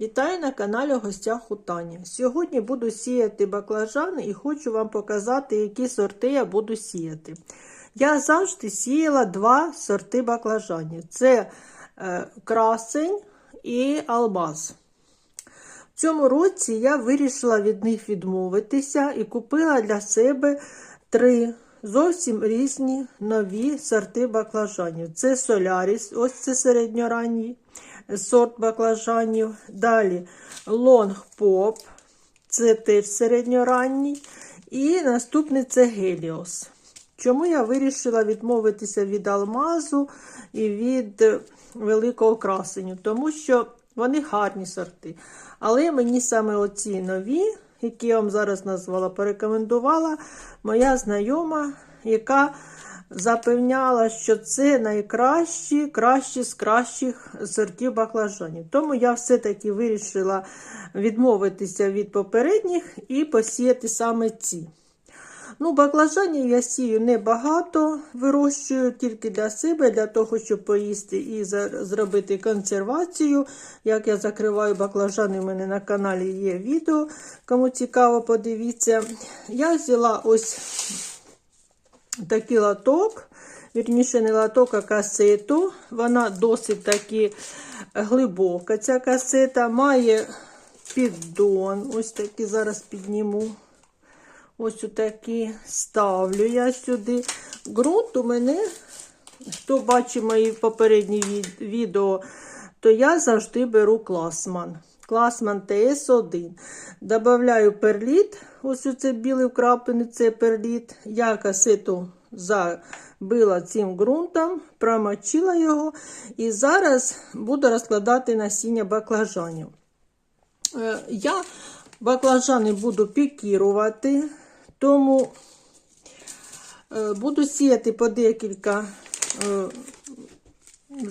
Вітаю на каналі гостях у Тані. Сьогодні буду сіяти баклажани і хочу вам показати, які сорти я буду сіяти. Я завжди сіяла два сорти баклажанів: це е, красень і алмаз. В цьому році я вирішила від них відмовитися і купила для себе три зовсім різні нові сорти баклажанів. Це Соляріс, ось це середньоранній сорт баклажанів. Далі Лонг Поп, це теж середньоранній. І наступний це Геліос. Чому я вирішила відмовитися від алмазу і від великого красеню? Тому що вони гарні сорти. Але мені саме оці нові, які я вам зараз назвала, порекомендувала моя знайома, яка запевняла, що це найкращі, кращі з кращих сортів баклажанів. Тому я все-таки вирішила відмовитися від попередніх і посіяти саме ці. Ну, баклажанів я сію небагато, вирощую тільки для себе, для того, щоб поїсти і зробити консервацію. Як я закриваю баклажани, у мене на каналі є відео. Кому цікаво, подивіться. Я взяла ось такий латок, вірніше, не латок, а касету. Вона досить таки глибока. Ця касета має піддон. Ось такий зараз підніму. Ось отакі ставлю я сюди. Ґрунт у мене, хто бачить мої попередні відео, то я завжди беру класман. Класман ТС1. Добавляю перліт. Ось оце білий вкраплений це перліт. Я касету забила цим ґрунтом, промочила його. І зараз буду розкладати насіння баклажанів. Е, Я баклажани буду пікірувати. Тому е, буду сіяти по декілька е,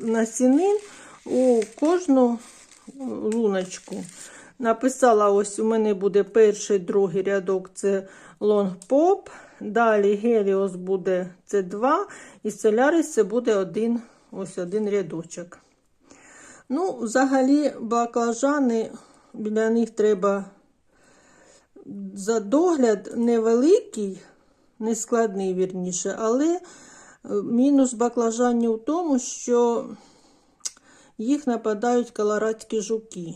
насінин у кожну луночку. Написала, ось у мене буде перший другий рядок це Pop, далі Геліос буде це 2 і Solaris це буде один, ось один рядочок. Ну, взагалі, баклажани, біля них треба за догляд невеликий, не складний, вірніше, але е, мінус баклажанів у тому, що їх нападають колорадські жуки,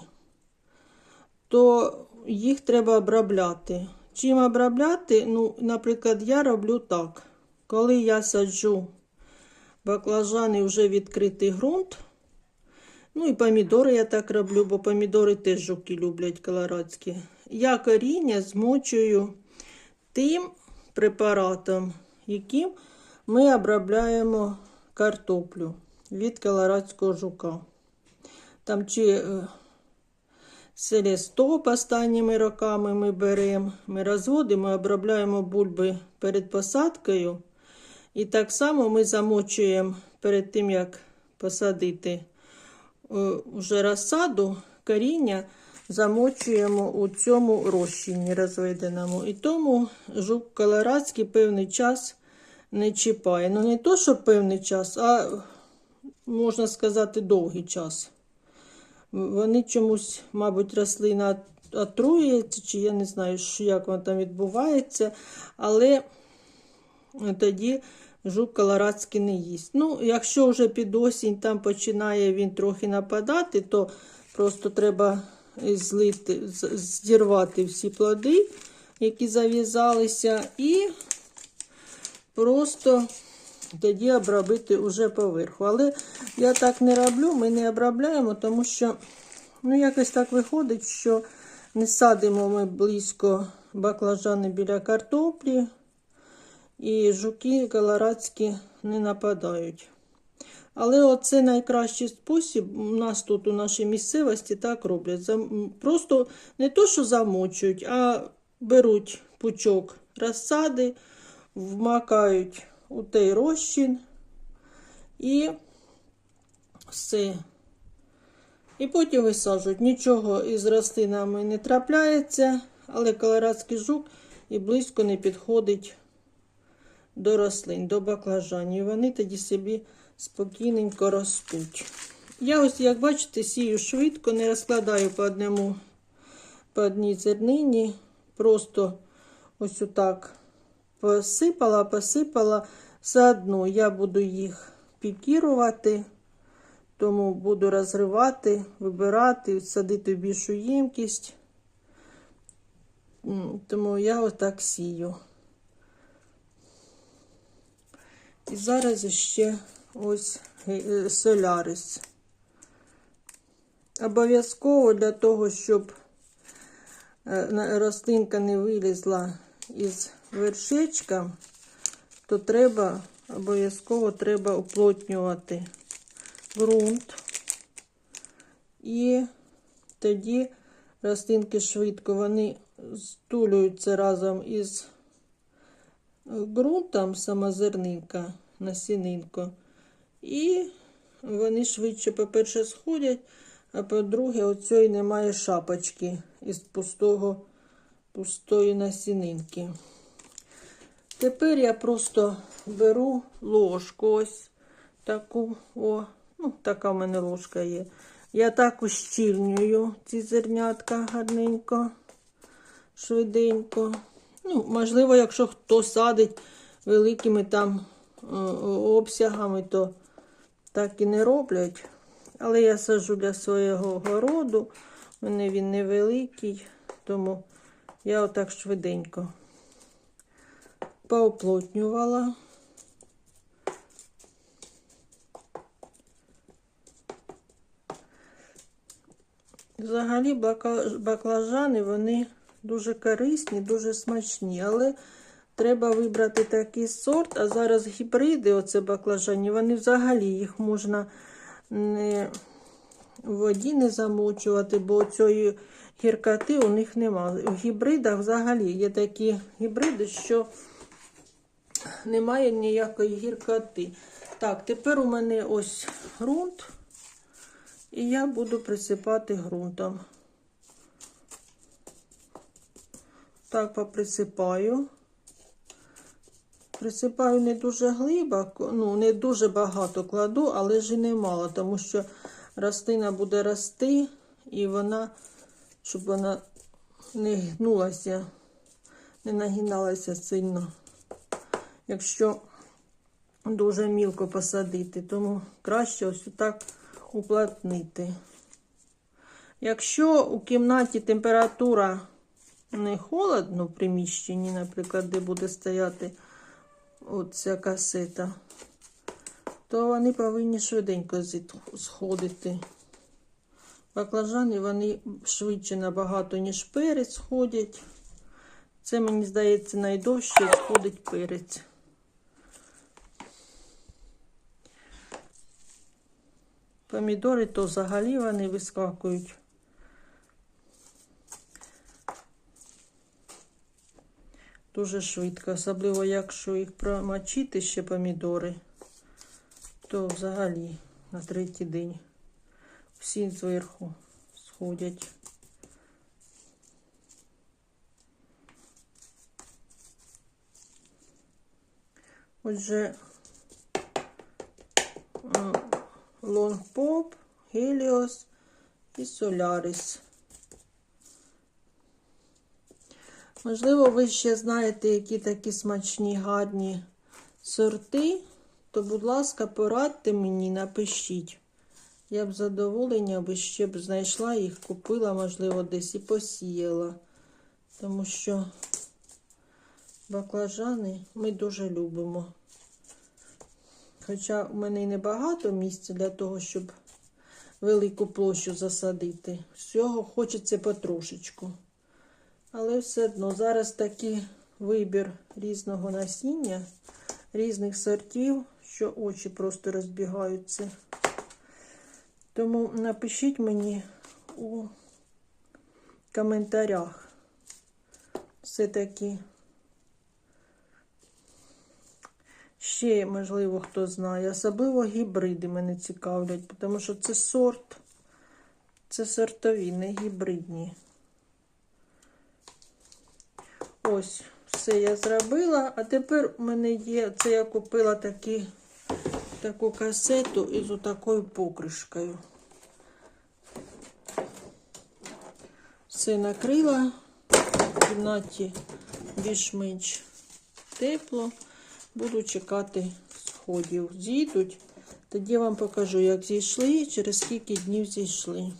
то їх треба обробляти. Чим обробляти? Ну, Наприклад, я роблю так. Коли я саджу баклажани вже відкритий ґрунт, ну і помідори я так роблю, бо помідори теж жуки люблять колорадські я коріння змочую тим препаратом, яким ми обробляємо картоплю від колорадського жука. Там чи селестоп останніми роками ми беремо, ми розводимо, обробляємо бульби перед посадкою. І так само ми замочуємо перед тим, як посадити вже е, розсаду коріння замочуємо у цьому розчині розведеному. І тому жук колорадський певний час не чіпає. Ну, не то, що певний час, а можна сказати, довгий час. Вони чомусь, мабуть, рослина отруюється, чи я не знаю, як воно там відбувається, але тоді жук колорадський не їсть. Ну, якщо вже під осінь там починає він трохи нападати, то просто треба злити, зірвати всі плоди, які зав'язалися, і просто тоді обробити уже поверху. Але я так не роблю, ми не обробляємо, тому що, ну, якось так виходить, що не садимо ми близько баклажани біля картоплі, і жуки колорадські не нападають. Але оце найкращий спосіб. У нас тут у нашій місцевості так роблять. Просто не то, що замочують, а беруть пучок розсади, вмакають у той розчин і все. І потім висаджують. Нічого із рослинами не трапляється, але колорадський жук і близько не підходить до рослин, до баклажанів. Вони тоді собі спокійненько ростуть. Я ось, як бачите, сію швидко, не розкладаю по одному, по одній зернині. Просто ось отак посипала, посипала. Заодно я буду їх пікірувати, тому буду розривати, вибирати, садити більшу ємкість. Тому я отак сію. І зараз ще ось е, солярис. Обов'язково для того, щоб е, рослинка не вилізла із вершечка, то треба обов'язково треба уплотнювати ґрунт. І тоді рослинки швидко вони стулюються разом із ґрунтом, сама зернинка, насінинка. І вони швидше, по-перше, сходять, а по-друге, оцьої немає шапочки із пустого, пустої насінинки. Тепер я просто беру ложку ось таку, о, ну, така в мене ложка є. Я так ущільнюю ці зернятка гарненько, швиденько. Ну, можливо, якщо хто садить великими там е, обсягами, то так і не роблять. Але я саджу для свого городу. У мене він невеликий, тому я отак швиденько поуплотнювала. Взагалі баклажани вони дуже корисні, дуже смачні, але треба вибрати такий сорт. А зараз гібриди, оце баклажані, вони взагалі їх можна не в воді не замочувати, бо цієї гіркоти у них немає. У гібридах взагалі є такі гібриди, що немає ніякої гіркоти. Так, тепер у мене ось ґрунт. І я буду присипати ґрунтом. Так, поприсипаю. Присипаю не дуже глибоко, ну, не дуже багато кладу, але ж і немало, тому що рослина буде рости, і вона, щоб вона не гнулася, не нагиналася сильно. Якщо дуже мілко посадити, тому краще ось так уплотнити. Якщо у кімнаті температура не холодно в приміщенні, наприклад, де буде стояти оця касета, то вони повинні швиденько сходити. Баклажани вони швидше набагато, ніж перець сходять. Це, мені здається, найдовше сходить перець. Помідори то взагалі вони вискакують. Дуже швидко, особливо якщо їх промочити ще помідори, то взагалі на третій день всі зверху сходять. Отже, лонгпоп, геліос і солярис. Можливо, ви ще знаєте, які такі смачні, гарні сорти, то, будь ласка, порадьте мені, напишіть. Я б задоволення би ще б знайшла їх, купила, можливо, десь і посіяла. Тому що баклажани ми дуже любимо. Хоча в мене і небагато місця для того, щоб велику площу засадити. Всього хочеться потрошечку. Але все одно зараз такий вибір різного насіння, різних сортів, що очі просто розбігаються. Тому напишіть мені у коментарях все-таки. Ще, можливо, хто знає. Особливо гібриди мене цікавлять, тому що це сорт, це сортові, не гібридні. Ось, все я зробила. А тепер у мене є, це я купила такі, таку касету із отакою покришкою. Все накрила в кімнаті більш-менш тепло. Буду чекати сходів. Зійдуть, тоді вам покажу, як зійшли, і через скільки днів зійшли.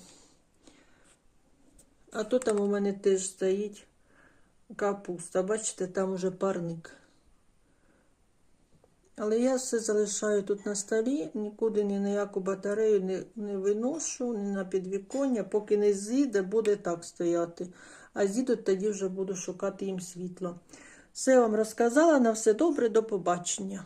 А то там у мене теж стоїть капуста. Бачите, там уже парник. Але я все залишаю тут на столі, нікуди ні на яку батарею не, не виношу, ні на підвіконня, поки не зійде, буде так стояти. А зійдуть, тоді вже буду шукати їм світло. Все вам розказала, на все добре, до побачення.